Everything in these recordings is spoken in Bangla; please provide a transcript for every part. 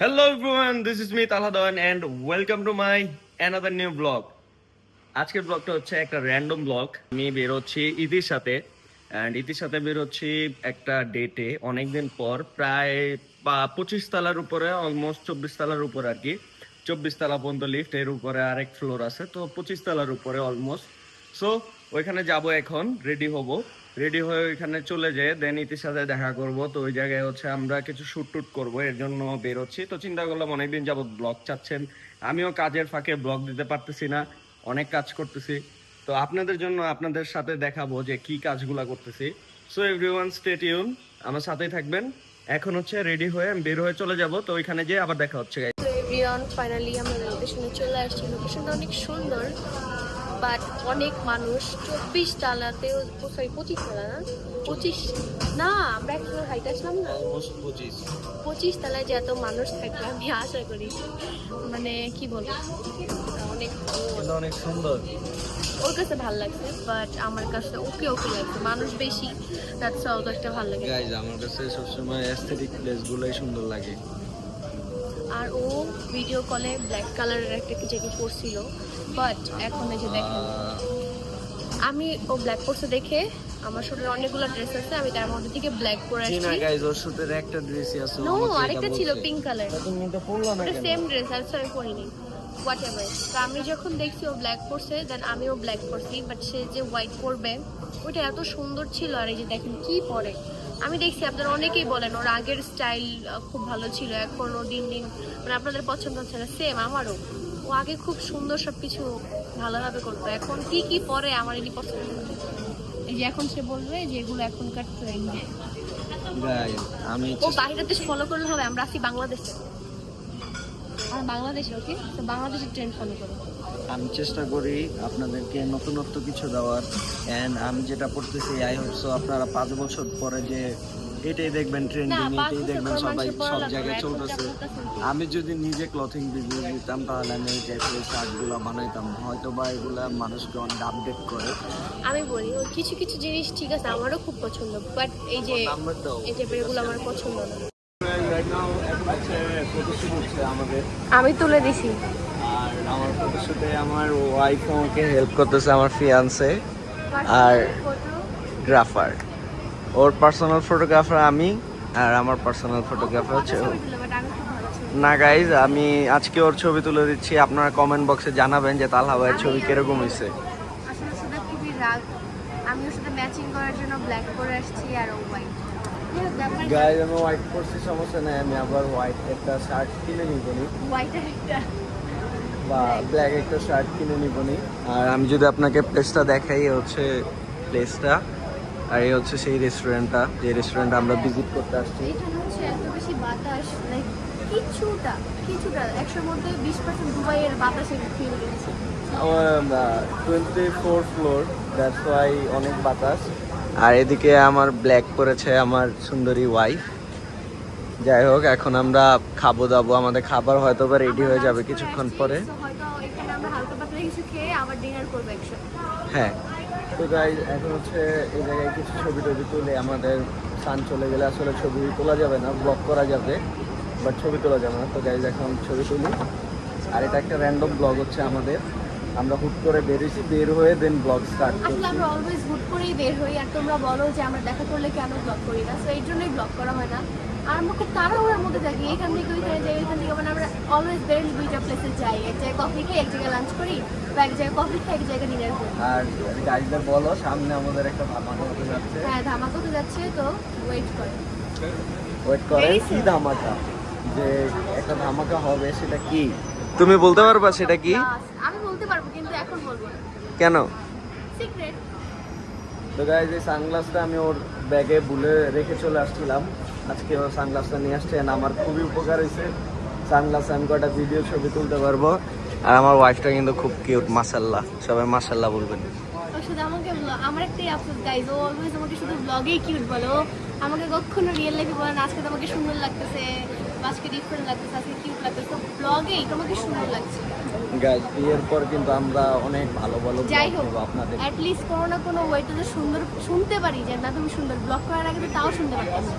Hello everyone, this is me Talhadan and welcome to my another new vlog. আজকের ব্লগটা হচ্ছে একটা র্যান্ডম ব্লগ আমি বেরোচ্ছি ইতির সাথে অ্যান্ড ইতির সাথে বেরোচ্ছি একটা ডেটে অনেকদিন পর প্রায় পঁচিশ তলার উপরে অলমোস্ট চব্বিশ তলার উপরে আর কি। চব্বিশ তলা পর্যন্ত লিফট এর উপরে আরেক ফ্লোর আছে তো পঁচিশ তলার উপরে অলমোস্ট সো ওইখানে যাব এখন রেডি হব। রেডি হয়ে ওইখানে চলে যেয়ে দেন ইতির সাথে দেখা করব। তো ওই জায়গায় হচ্ছে আমরা কিছু শুট টুট করব, এর জন্য বেরোচ্ছি। তো চিন্তা করলাম অনেকদিন যাবত ব্লগ চাচ্ছেন। আমিও কাজের ফাঁকে ব্লগ দিতে পারতেছি না, অনেক কাজ করতেছি। তো আপনাদের জন্য আপনাদের সাথে দেখাবো যে কি কাজগুলা করতেছি। সো এভরিওয়ান স্টে টিউন আমার সাথেই থাকবেন। এখন হচ্ছে রেডি হয়ে আমি বের হয়ে চলে যাব। তো ওইখানে যেয়ে আবার দেখা হচ্ছে ফাইনালি আমরা লোকেশনে চলে আসছি। লোকেশনটা অনেক সুন্দর। বাট অনেক মানুষ চব্বিশ তালাতেও সরি পঁচিশ তালা না? পঁচিশ। না আমরা একটু হাইট আসলাম না। পঁচিশ। তলায় যে এত মানুষ থাকবে আমি আশা করি। মানে কি বলব? অনেক অনেক সুন্দর। ওর কাছে ভালো লাগছে বাট আমার কাছে ওকে ওকে লাগছে। মানুষ বেশি দ্যাটস অল একটা ভালো লাগে। গাইজ আমার কাছে সবসময় অ্যাস্থেটিক প্লেসগুলোই সুন্দর লাগে। আর ও ভিডিও কলে ব্ল্যাক কালারের একটা কি জ্যাকেট পরছিল। বাট এখন এই যে দেখেন আমি ও ব্ল্যাক পরছে দেখে আমার শরীরে অনেকগুলো ড্রেস আছে আমি তার মধ্যে থেকে ব্ল্যাক পরে জি না আসছি ওর শুটের একটা ড্রেসই আছে নো আরেকটা ছিল পিঙ্ক কালার তুমি তো পরলো না কেন? সেম ড্রেস আর আমি পরিনি। হোয়াট এভার তো আমি যখন দেখছি ও ব্ল্যাক পরছে দেন আমিও ব্ল্যাক পরছি বাট সে যে হোয়াইট পরবে ওটা এত সুন্দর ছিল আর এই যে দেখেন কি পরে। আমি দেখছি আপনারা অনেকেই বলেন ওর আগের স্টাইল খুব ভালো ছিল এখন ও দিন দিন মানে আপনাদের পছন্দ হচ্ছে না সেম আমারও। ও আগে খুব সুন্দর সব কিছু ভালোভাবে করতো। এখন কি কি পরে আমার এটি পছন্দ? এই যে এখন সে বলবে যে এগুলো এখনকার ট্রেন্ডে আমি ও বাইরের দেশ ফলো করলে হবে আমরা আছি বাংলাদেশে। আর বাংলাদেশে ওকে? তো বাংলাদেশের ট্রেন্ড ফলো করো। আমি চেষ্টা করি আপনাদেরকে নতুনত্ব কিছু দেওয়ার। অ্যান্ড আমি যেটা পড়তেছি আই হোপ সো আপনারা পাঁচ বছর পরে যে এটাই দেখবেন ট্রেন্ডিং এটাই দেখবেন সবাই সব জায়গায় চলতেছে। আমি যদি নিজে ক্লথিং বিজনেস দিতাম তাহলে আমি এই টাইপের শার্টগুলো বানাইতাম। হয়তো বা এগুলা মানুষকে অনেক আপডেট করে। আমি বলি কিছু কিছু জিনিস ঠিক আছে আমারও খুব পছন্দ বাট এই যে এই টাইপের এগুলো আমার পছন্দ না। রাইট নাও এখন হচ্ছে ফটোশুট হচ্ছে আমাদের। আমি তুলে দিছি। আর আমার ফটোশুটে আমার ওয়াইফ আমাকে হেল্প করতেছে আমার ফিয়ান্সে আর গ্রাফার ওর পার্সোনাল ফটোগ্রাফার আমি আর আমার পার্সোনাল ফটোগ্রাফার হচ্ছে। না গাইজ আমি আজকে ওর ছবি তুলে দিচ্ছি। আপনারা কমেন্ট বক্সে জানাবেন যে তালহা ভাইয়ের ছবি কীরকম হয়েছে। আমি ওর সাথে ম্যাচিং করার জন্য ব্ল্যাক পরে আসছি আর ও হোয়াইট গাইজ আমি হোয়াইট পরছি সমস্যা নেই আমি আবার হোয়াইট একটা শার্ট কিনে নিব নি। হোয়াইট একটা। বা ব্ল্যাক একটা শার্ট কিনে নিব নি। আর আমি যদি আপনাকে প্লেসটা দেখাই হচ্ছে প্লেসটা আর এই হচ্ছে সেই রেস্টুরেন্টটা যে রেস্টুরেন্ট আমরা ভিজিট করতে আসছি। এইখানে হচ্ছে এত বেশি বাতাস লাইক কিছুটা কিছুটা একশোর মধ্যে বিশ পার্সেন্ট দুবাইয়ের বাতাসের ফিল দিচ্ছে twenty four floor that's why অনেক বাতাস। আর এদিকে আমার ব্ল্যাক করেছে আমার সুন্দরী ওয়াইফ যাই হোক এখন আমরা খাব দাবো। আমাদের খাবার হয়তো বা রেডি হয়ে যাবে কিছুক্ষণ পরে। হ্যাঁ। তো গাই এখন হচ্ছে এই জায়গায় কিছু ছবি টবি তুলে আমাদের সান চলে গেলে আসলে ছবি তোলা যাবে না ব্লগ করা যাবে বাট ছবি তোলা যাবে না। তো গাইজ এখন ছবি তুলি। আর এটা একটা র্যান্ডম ব্লগ হচ্ছে আমাদের। আমরা হুট করে বেরিয়েছি বের হয়ে দেন ব্লগ স্টার্ট আসলে করছি। আমরা অলওয়েজ হুট করেই বের হই আর তোমরা বলো যে আমরা দেখা করলে কেন ব্লগ করি না। তো এই জন্যই ব্লগ করা হয় না। আর আমরা খুব তাড়াহুড়োর মধ্যে থাকি। এখান থেকে ওইখানে যাই ওইখান থেকে মানে আমরা অলওয়েজ বের দুইটা প্লেসে যাই। এক জায়গায় কফি খেয়ে এক জায়গায় লাঞ্চ করি বা এক জায়গায় কফি খেয়ে এক জায়গায় ডিনার করি। আর গাইজদের বলো সামনে আমাদের একটা ধামাকা হতে যাচ্ছে। হ্যাঁ ধামাকা তো যাচ্ছে তো ওয়েট করে। ওয়েট করে কি ধামাকা? যে একটা ধামাকা হবে সেটা কি? তুমি বলতে পারবা সেটা কি? আমি বলতে পারব কিন্তু এখন বলব না। কেন? সিক্রেট তো গাইজ এই সানগ্লাসটা আমি ওর ব্যাগে ভুলে রেখে চলে আসছিলাম। আজকে সানগ্লাসটা নিয়ে আসছে and আমার খুবই উপকার হয়েছে। সানগ্লাস আমি কটা ভিডিও ছবি তুলতে পারব। আর আমার ওয়াইফটা কিন্তু খুব কিউট মাসাল্লাহ সবাই মাসাল্লাহ বলবেন। শুধু আমাকে আমার একটাই গাইজ আমাকে শুধু ব্লগেই কিউট বলো। আমাকে রিয়েল বলে না, আজকে সুন্দর লাগতেছে লাগতেছে, আজকে কিউট লাগতেছে। ব্লগেই সুন্দর লাগছে। গাইজ বিয়ের পর কিন্তু আমরা অনেক ভালো ভালো যাই হোক আপনাদের। অ্যাটলিস্ট কোনো না কোনো ওয়েতে তো সুন্দর শুনতে পারি যে না তুমি সুন্দর ব্লগ করার আগে তো তাও শুনতে পারতাম না।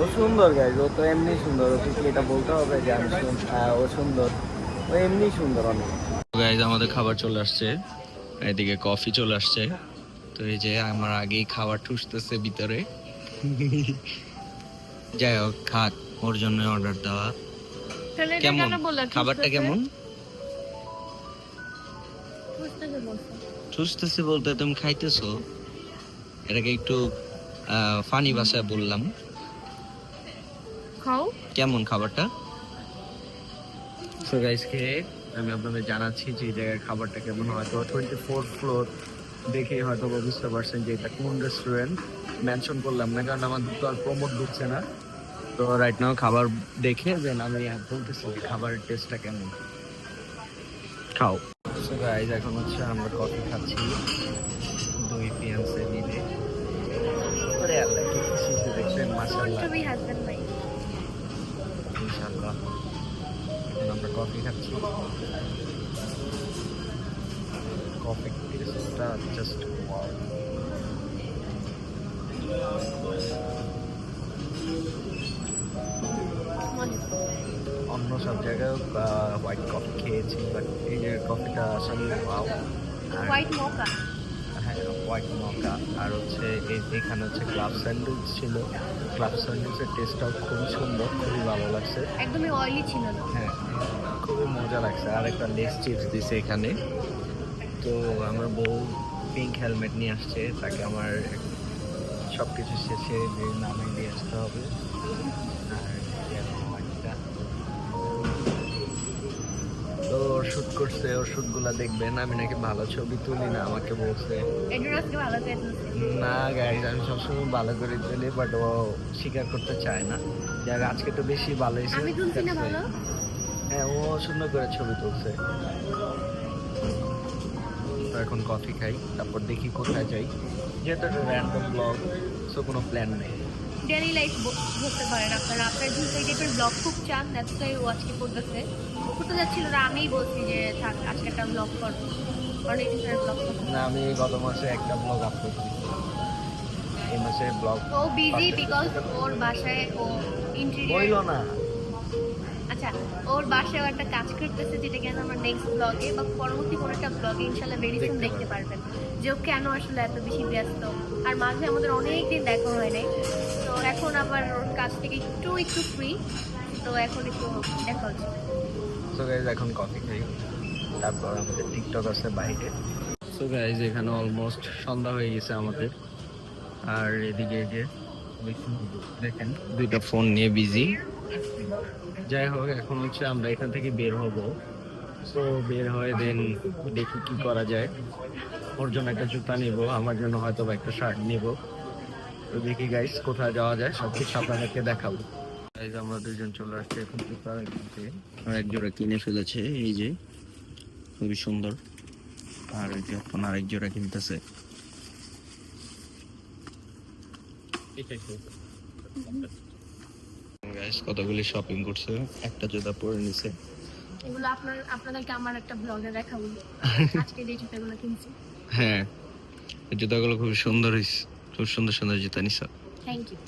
ও সুন্দর গাইজ ও তো এমনি সুন্দর ওকে কি এটা বলতে হবে যে আমি হ্যাঁ, ও সুন্দর। ও এমনি সুন্দর অনেক। গাইজ আমাদের খাবার চলে আসছে। এদিকে কফি চলে আসছে। তো এই যে আমার আগেই খাবার ঠুসতেছে ভিতরে। যাই হোক খাক ওর জন্য অর্ডার দেওয়া। কেমন? খাবারটা কেমন? খুঁজতেছে বলতে তুমি খাইতেছো। এটাকে একটু ফানি ভাষায় বললাম। খাও। কেমন খাবারটা? সো গাইস খেয়ে আমি আপনাদের জানাচ্ছি যে এই জায়গার খাবারটা কেমন হয়তো টোয়েন্টি ফোর ফ্লোর দেখে হয়তো বুঝতে পারছেন যে এটা কোন রেস্টুরেন্ট মেনশন করলাম না কারণ আমার তো আর প্রমোট ঢুকছে না। তো রাইট নাও খাবার দেখে দেন আমি বলতেছি খাবারের টেস্টটা কেমন। খাও। সো গাইস এখন হচ্ছে আমরা কফি খাচ্ছি। দুই পিয়ান্সে মিলে। ওরে আল্লাহ কি খুশি দেখছেন ভাই। ইনশাআল্লাহ এখন আমরা কফি খাচ্ছি। কফি টেস্টটা জাস্ট অন্য সব জায়গায় হোয়াইট কফি খেয়েছি বাট এই যে কফিটা আসলে হোয়াইট মোকা হ্যাঁ হোয়াইট মকা আর হচ্ছে এখানে হচ্ছে ক্লাব স্যান্ডউইচ ছিল। ক্লাব স্যান্ডউইচের টেস্টটাও খুবই সুন্দর খুবই ভালো লাগছে। একদমই অয়েলি ছিল না। হ্যাঁ খুবই মজা লাগছে। আর একটা লেস চিপস দিছে এখানে। তো আমার বউ পিঙ্ক হেলমেট নিয়ে আসছে তাকে আমার সব কিছু শেষে নামে দিয়ে আসতে হবে। আর তো শ্যুট করছে ওর শ্যুটগুলো দেখবেন। আমি নাকি ভালো ছবি তুলি না আমাকে বলছে। না গাইজ আমি সবসময় ভালো করে তুলি বাট ও স্বীকার করতে চায় না। যাক আজকে তো বেশি ভালো হয়েছে হ্যাঁ ও সুন্দর করে ছবি তুলছে। তো এখন কফি খাই তারপর দেখি কোথায় যাই। যেহেতু একটা র্যান্ডম ব্লগ সো কোনো প্ল্যান নেই। ডেলি লাইফ বলতে পারেন আপনারা। আপনার যে সেই টাইপের ব্লগ খুব চান দ্যাটস ওয়াই ও আজকে করতেছে। ও করতে যাচ্ছিল না আমিই বলছি যে থাক আজকে একটা ব্লগ করব ব্লগ না আমি গত মাসে একটা ব্লগ আপলোড এই মাসে ব্লগ ও বিজি বিকজ ওর বাসায় ও ইন্টেরিয়র বইল না। আচ্ছা ওর বাসায় একটা কাজ করতেছে যেটা কিনা আমরা নেক্সট ব্লগে বা পরবর্তী কোনো একটা ব্লগে ইনশাল্লাহ ভেরি সুন দেখতে পারবেন। যে ও কেন আসলে এত বেশি ব্যস্ত? আর মাঝে আমাদের অনেক দিন দেখা হয় নাই। এখন ওর কাছ থেকে একটু একটু ফ্রি তো এখন একটু দেখা হচ্ছে। সো গাইজ এখন কফি খাই। তারপর আমাদের টিকটক আছে বাইরে। সো গাইজ এখানে অলমোস্ট সন্ধ্যা হয়ে গেছে আমাদের। আর এদিকে দেখেন, দুইটা ফোন নিয়ে বিজি যাই হোক, এখন হচ্ছে আমরা এখান থেকে বের হব। সো বের হয়ে দেন দেখি কি করা যায়। ওর জন্য একটা জুতা নিব, আমার জন্য হয়তো বা একটা শার্ট নিব। তো দেখি গাইস কোথায় যাওয়া যায় সব কিছু আপনাদেরকে দেখাবো। গাইজ আমরা দুজন চলে আসছি এখন আর এক জোড়া কিনে ফেলেছে এই যে খুবই সুন্দর। আর ওই যে এখন আরেক জোড়া কিনতেছে। গাইস কতগুলি শপিং করছে? একটা জুতা পরে নিছে। এগুলো আপনার আপনাদেরকে আমার একটা ব্লগে দেখাবো। আজকে যে জুতাগুলো কিনছি। হ্যাঁ জুতাগুলো খুব সুন্দর হইছে। খুব সুন্দর সুন্দর জুতা নিছ? থ্যাংক ইউ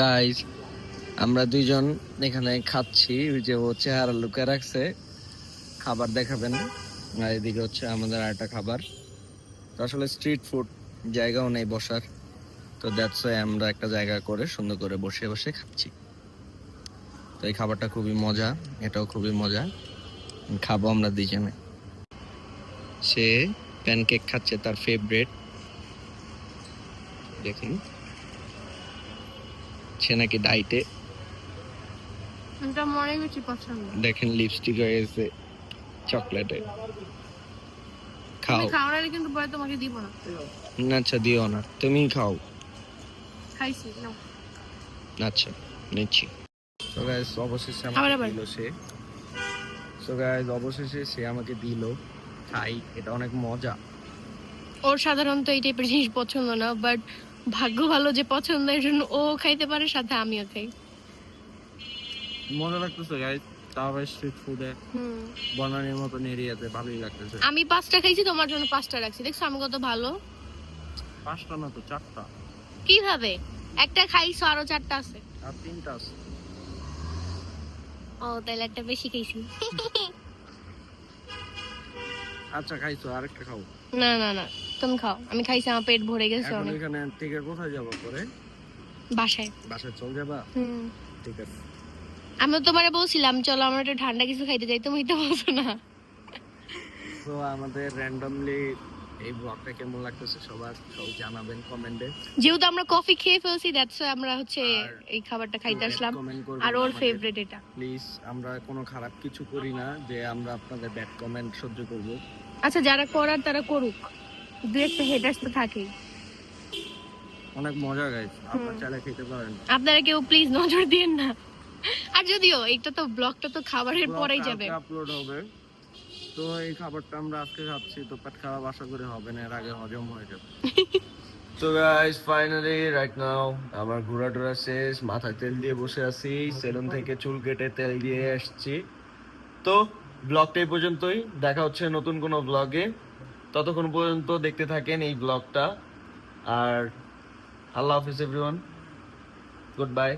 গাইস আমরা দুইজন এখানে খাচ্ছি। ওই যে ও চেহারা লুকে রাখছে। খাবার দেখাবেন আর এদিকে হচ্ছে আমাদের আরেকটা খাবার। তো আসলে স্ট্রিট ফুড জায়গাও নেই বসার। তো দ্যাটস আমরা একটা জায়গা করে সুন্দর করে বসে বসে খাচ্ছি। তো এই খাবারটা খুবই মজা। এটাও খুবই মজা। খাব আমরা দুজনে সে প্যানকেক খাচ্ছে তার ফেভারিট দেখুন। সে নাকি পছন্দ। দেখেন লিপস্টিক হয়ে গেছে চকলেটে খাও। খাওয়ার আগে কিন্তু পরে তোমাকে দিব না। না, আচ্ছা দিও না। তুমি খাও। খাইছি নাও। আচ্ছা নিচ্ছি। সো গাইস অবশেষে আমাকে দিল সে। সো গাইস অবশেষে সে আমাকে দিল খাই। এটা অনেক মজা। ওর সাধারণত এই টাইপের জিনিস পছন্দ না বাট ভাগ্য ভালো যে পছন্দ এর জন্য ও খাইতে পারে সাথে আমিও খাই। মজা লাগতেছে গাইস তাও স্ট্রিট ফুডে হুম। বনানির মতন এরিয়াতে ভালোই লাগতেছে। আমি পাঁচটা খাইছি তোমার জন্য পাঁচটা রাখছি। দেখছ আমি কত ভালো? পাঁচটা না তো চারটা। কীভাবে? একটা খাইছো আরও চারটা আছে। আর তিনটা আছে। ও তাহলে একটা বেশি খাইছি। আচ্ছা খাইছো আরেকটা খাও। না না না। তুমি খাও। আমি খাইছি আমার পেট ভরে গেছে এখন অনেক। এখানে থেকে কোথায় যাব পরে? বাসায়। বাসায় চল যাবা? হুম। ঠিক আছে। আমি তোমারে বলছিলাম চলো আমরা একটু ঠান্ডা কিছু খাইতে যাই তুমি তো বলছো না। তো আমাদের র্যান্ডমলি এই ব্লগটা কেমন লাগতেছে সবার সব জানাবেন কমেন্টে। যেহেতু আমরা কফি খেয়ে ফেলছি দ্যাটস আমরা হচ্ছে এই খাবারটা খাইতে আসলাম। আর ওর ফেভারিট এটা। প্লিজ আমরা কোনো খারাপ কিছু করি না যে আমরা আপনাদের ব্যাড কমেন্ট সহ্য করব। আচ্ছা যারা করার তারা করুক। দু একটা হেটার্স তো থাকেই। অনেক মজা গাইস আপনারা চাইলে খেতে পারেন। আপনারা কেউ প্লিজ নজর দিন না। আর যদিও এটা তো ব্লগটা তো খাবারের পরেই যাবে। আপলোড হবে। তো এই খাবারটা আমরা আজকে খাচ্ছি তো পেট খারাপ আশা করি হবে না এর আগে হজম হয়ে যাবে। তো গাইস ফাইনালি রাইট নাও আমার ঘোরা টোরা শেষ মাথায় তেল দিয়ে বসে আছি সেলুন থেকে চুল কেটে তেল দিয়ে আসছি। তো ব্লগটা এই পর্যন্তই দেখা হচ্ছে নতুন কোনো ব্লগে ততক্ষণ পর্যন্ত দেখতে থাকেন এই ব্লগটা আর আল্লাহ হাফিজ এভরিওয়ান গুড বাই